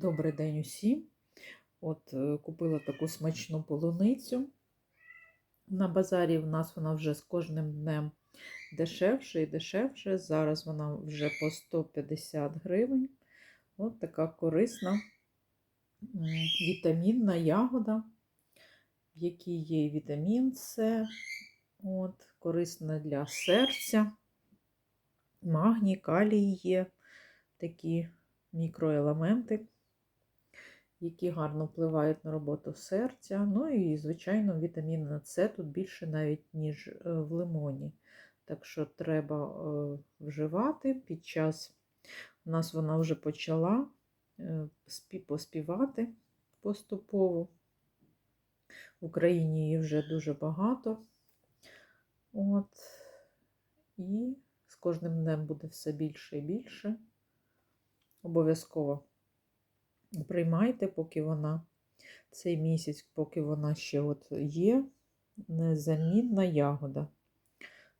Добрий день усім. От е, купила таку смачну полуницю. На базарі в нас вона вже з кожним днем дешевше і дешевше. Зараз вона вже по 150 гривень. От така корисна вітамінна ягода, в якій є вітамін С, от, корисна для серця, магній, калій є такі мікроелементи, які гарно впливають на роботу серця. Ну і, звичайно, вітамін С тут більше навіть, ніж е, в лимоні. Так що треба е, вживати під час, у нас вона вже почала е, поспівати поступово. В Україні її вже дуже багато. От. І з кожним днем буде все більше і більше. Обов'язково приймайте, поки вона цей місяць, поки вона ще от є, незамінна ягода.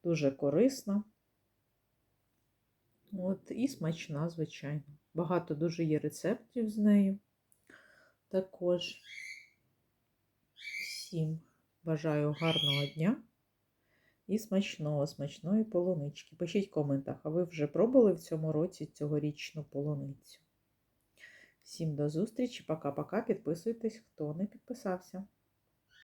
Дуже корисна. От, і смачна, звичайно. Багато дуже є рецептів з нею. Також всім бажаю гарного дня і смачного, смачної полунички. Пишіть в коментах, а ви вже пробували в цьому році цьогорічну полуницю? Всім до зустрічі, пока-пока. Підписуйтесь, хто не підписався.